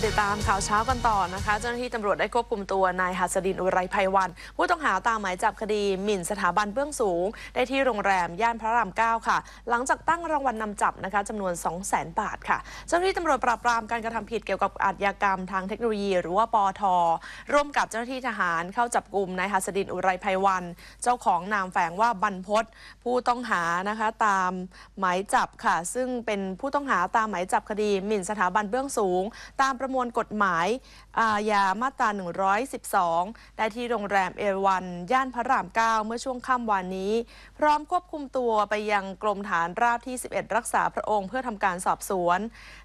มาติดตามข่าวเช้ากันต่อนะคะ เจ้าหน้าที่ตำรวจได้ควบคุมตัวนายหัสดินอุไรภัยวัน ผู้ต้องหาตามหมายจับคดีหมิ่นสถาบันเบื้องสูง ได้ที่โรงแรมย่านพระราม9ค่ะ หลังจากตั้งรางวัลนนำจับนะคะจำนวน 2 0 0 0 0 0 บาทค่ะ เจ้าหน้าที่ตำรวจปราบปรามการกระทำผิดเกี่ยวกับอาชญากรรมทางเทคโนโลยี หรือว่าปอท ร่วมกับเจ้าหน้าที่ทหารเข้าจับกลุ่มนายหัสดินอุไรภัยวัน เจ้าของนามแฝงว่าบรรพศผู้ต้องหานะคะตามหมายจับค่ะ ซึ่งเป็นผู้ต้องหาตามหมายจับคดีหมิ่นสถาบันเบื้องสูง ตามประมวลกฎหมายอาญามาตรา 112 ได้ที่โรงแรมเอวัน ย่านพระราม 9 เมื่อช่วงค่ำวานนี้ พร้อมควบคุมตัวไปยังกรมฐานราบที่ 11 รักษาพระองค์เพื่อทำการสอบสวน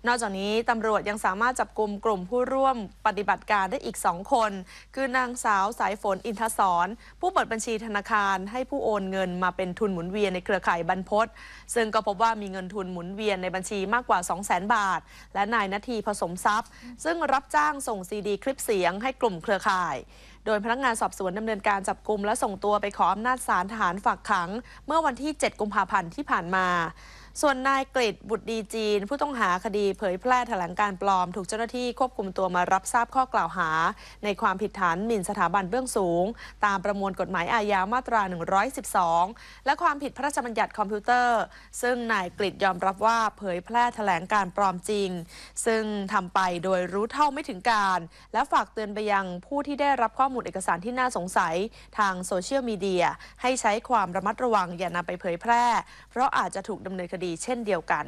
นอกจากนี้ตำรวจยังสามารถจับกลุ่มกลุ่มผู้ร่วมปฏิบัติการได้อีก 2 คน คือนางสาวสายฝนอินทศร ผู้เปิดบัญชีธนาคารให้ผู้โอนเงินมาเป็นทุนหมุนเวียนในเครือข่ายบรรพตซึ่งก็พบว่ามีเงินทุนหมุนเวียนในบัญชีมากกว่า 200,000 บาท และนายนาทีผสมทรัพย์ซึ่งรับจ้างส่งซีดีคลิปเสียงให้กลุ่มเครือข่าย โดยพนักงานสอบสวนดำเนินการจับกลุ่มและส่งตัวไปขออำนาจศาลทหารฝากขัง เมื่อวันที่ 7 กุมภาพันธ์ที่ผ่านมา ส่วนนายกฤษบุตรดีจีน ผู้ต้องหาคดีเผยแพร่แถลงการปลอม ถูกเจ้าหน้าที่ควบคุมตัวมารับทราบข้อกล่าวหา ในความผิดฐานหมิ่นสถาบันเบื้องสูง ตามประมวลกฎหมายอาญามาตรา 112 และความผิดพระราชบัญญัติคอมพิวเตอร์ ซึ่งนายกฤษยอมรับว่าเผยแพร่แถลงการปลอมจริง ซึ่งทำไปโดยรู้เท่าไม่ถึงการ และฝากเตือนไปยังผู้ที่ได้รับข้อมูลเอกสารที่น่าสงสัยทางโซเชียลมีเดียให้ใช้ความระมัดระวังอย่านำไปเผยแพร่ เพราะอาจจะถูกดำเนินคดดีเช่นเดียวกัน